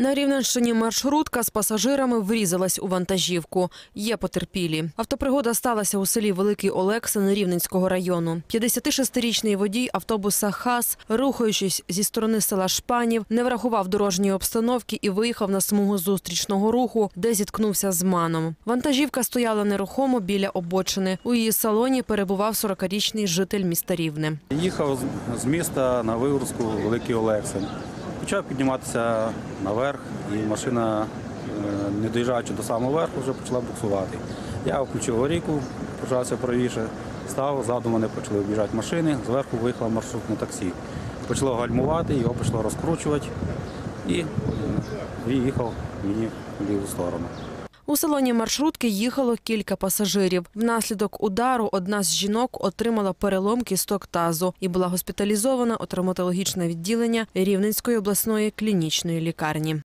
На Рівненщині маршрутка з пасажирами врізалась у вантажівку. Є потерпілі. Автопригода сталася у селі Великий Олексин Рівненського району. 56-річний водій автобуса ХАС, рухаючись зі сторони села Шпанів, не врахував дорожньої обстановки і виїхав на смугу зустрічного руху, де зіткнувся з маном. Вантажівка стояла нерухомо біля обочини. У її салоні перебував 40-річний житель міста Рівне. Їхав з- міста на вигрузку Великий Олексин. Почав підніматися наверх, і машина, е, не доїжджаючи до самого верху, вже почала буксувати. Я включив аварійку, пожався правіше, став, ззаду мене почали об'їжджати машини, зверху виїхало маршрутне таксі. Почало гальмувати, його почало розкручувати і е, їхав мені в ліву сторону. У салоні маршрутки їхало кілька пасажирів. Внаслідок удару одна з жінок отримала перелом кісток тазу і була госпіталізована у травматологічне відділення Рівненської обласної клінічної лікарні.